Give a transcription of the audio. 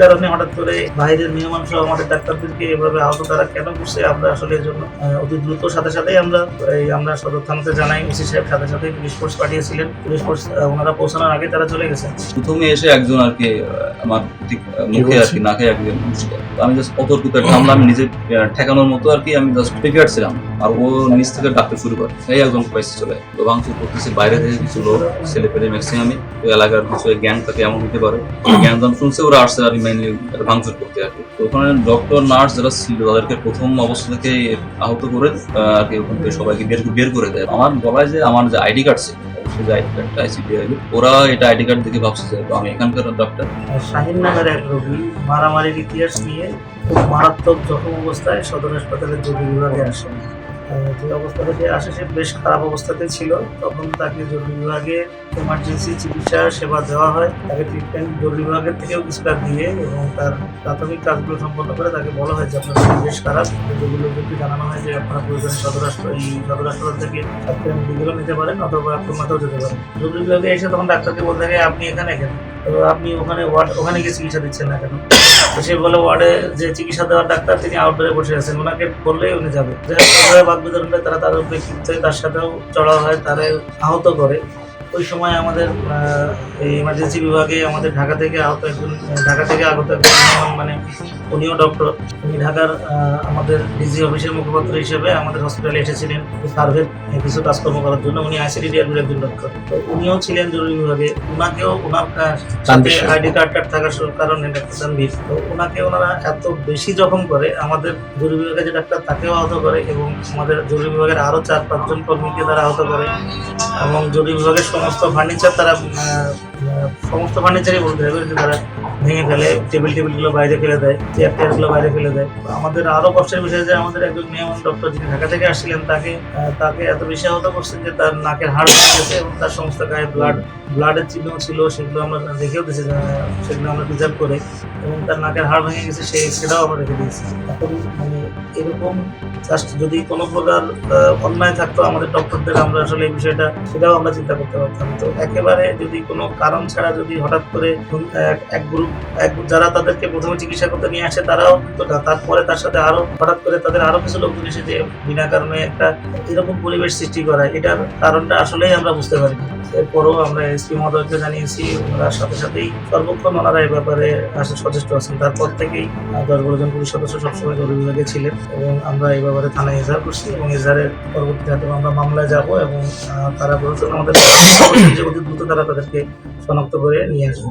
কারণে হঠাৎ করে বাইরের মেহমান সহ আমাদের ডাক্তারদেরকে এভাবে আহত তারা কেন করছে আমরা আসলে এর জন্য অতি দ্রুত সাথে সাথেই আমরা এই আমরা সদর থানাতে জানাই ওসি সাহেব সাথে সাথে পুলিশ ফোর্স পাঠিয়েছিলেন। পুলিশ ফোর্স ওনারা পৌঁছানোর আগে তারা চলে গেছেন প্রথমে এসে একজন আর কি আমার মুখে আর কি নাকে একজন আমি জাস্ট অতর্কিত হামলা আমি নিজে ঠেকানোর মতো আর কি আমি জাস্ট প্রিপেয়ার ছিলাম। আর ও নিচ থেকে ডাকতে শুরু করে। এই একজন পাইছে চলে তো ভাঙচুর করতেছে বাইরে থেকে কিছু লোক ছেলে পেলে ম্যাক্সিমামই ওই এলাকার কিছু গ্যাং থাকে এমন হতে পারে। গ্যাং যখন শুনছে ওরা আসছে আর মেইনলি ভাঙচুর করতে আর তো ওখানে ডক্টর নার্স যারা ছিল, তাদেরকে প্রথম অবস্থা থেকে আহত করে আর কি ওখান থেকে সবাইকে বের বের করে দেয়। আমার বলায় যে আমার যে আইডি কার্ড ছিল যে আইডি কার্ডটা ওরা এটা আইডি কার্ড দেখে ভাবছে যে আমি এখানকার ডক্টর শাহিন নামের এক রোগী মারামারির ইতিহাস নিয়ে খুব মারাত্মক জখম অবস্থায় সদর হাসপাতালের জরুরি বিভাগে আসেন। যে অবস্থাতে সে আসে সে বেশ খারাপ অবস্থাতে ছিল। তখন তাকে জরুরি বিভাগে এমার্জেন্সি চিকিৎসা সেবা দেওয়া হয়। তাকে ট্রিটমেন্ট জরুরি বিভাগের থেকেও ডিসপ্যাচ দিয়ে এবং তার প্রাথমিক কাজগুলো সম্পন্ন করে তাকে বলা হয় যে, আপনার বেশ খারাপ। যেগুলো লোককে জানানো হয় যে, আপনারা প্রয়োজনে সদর এই সদর হাসপাতাল থেকে মেডিকেলও নিতে পারেন অথবা খুলনাতেও যেতে পারেন। জরুরি বিভাগে এসে তখন ডাক্তারকে বলতে থাকে, আপনি এখানে কেন? তো আপনি ওখানে ওয়ার্ড, ওখানে গিয়ে চিকিৎসা দিচ্ছেন না কেন? তো সে বলে ওয়ার্ডে যে চিকিৎসা দেওয়ার ডাক্তার, তিনি আউটডোরে বসে আছেন। ওনাকে বললেই উনি যাবে। বাদ বিতরণে তারা তাদের ক্ষিপ্ত তার সাথেও চড়া হয়, তারা আহত করে। ওই সময় আমাদের এই ইমার্জেন্সি বিভাগে আমাদের ঢাকা থেকে আহত একজন ঢাকা থেকে আগত একজন মানে উনিও ডক্টর উনি ঢাকার আমাদের ডিজি অফিসের মুখপাত্র হিসেবে আমাদের হসপিটালে এসেছিলেন। সার্ভের কিছু কাজকর্ম করার জন্য উনি আইসিডিডিআর একজন ডক্টর তো উনিও ছিলেন জরুরি বিভাগে। ওনাকেও ওনার সাথে আইডি কার্ড কার্ড থাকার কারণে ডাক্তার তানভীর তো ওনাকে ওনারা এত বেশি জখম করে আমাদের জরুরি বিভাগে যে ডাক্তার তাকেও আহত করে এবং আমাদের জরুরি বিভাগের আরও চার পাঁচজন কর্মীকে তারা আহত করে এবং জরুরি বিভাগের সমস্ত ফার্নিচার তারা সমস্ত ফার্নিচারই বলতে হবে তারা ভেঙে ফেলে টেবিল টেবিলগুলো বাইরে ফেলে দেয় চেয়ার টেয়ারগুলো বাইরে ফেলে দেয়। আমাদের আরও কষ্টের বিষয় যে আমাদের একজন মেহমান ডক্টর যিনি ঢাকা থেকে আসছিলেন, তাকে তাকে এত বেশি আহত করছেন যে তার নাকের হাড় ভেঙে গেছে এবং তার সমস্ত গায়ে ব্লাড ব্লাডের চিহ্ন ছিল, সেগুলো আমরা রেখেও দিয়েছি সেগুলো আমরা প্রিজার্ভ করে, এবং তার নাকের হাড় ভেঙে গেছে সেই সেটাও আমরা রেখে দিয়েছি। এখন মানে এরকম জাস্ট যদি কোনো প্রকার অন্যায় থাকতো আমাদের ডক্টরদের আমরা আসলে এই বিষয়টা সেটাও আমরা চিন্তা করতে পারতাম। তো একেবারে যদি কোনো কারণ ছাড়া যদি হঠাৎ করে এক- গ্রুপ এক যারা তাদেরকে প্রথমে চিকিৎসা করতে নিয়ে আসে, তারাও তো তারপরে তার সাথে আরও, হঠাৎ করে তাদের আরও কিছু লোকজন এসে যে বিনা কারণে একটা এরকম পরিবেশ সৃষ্টি করা এটার কারণটা আসলেই আমরা বুঝতে পারি এরপরও আমরা এসপি মহোদয়কে জানিয়েছি, ওনার সাথে সাথেই সর্বক্ষণ ওনারা এই ব্যাপারে আসলে সচেষ্ট আছেন। তারপর থেকেই দশ বারো জন পুলিশ সদস্য সবসময় জরুরি বিভাগে ছিলেন এবং আমরা এই ব্যাপারে থানায় এজাহার করছি এবং এজাহারের পরবর্তীতে হয়তো আমরা মামলায় যাব এবং তারা বলেছেন আমাদের দ্রুত তারা তাদেরকে শনাক্ত করে নিয়ে আসবে।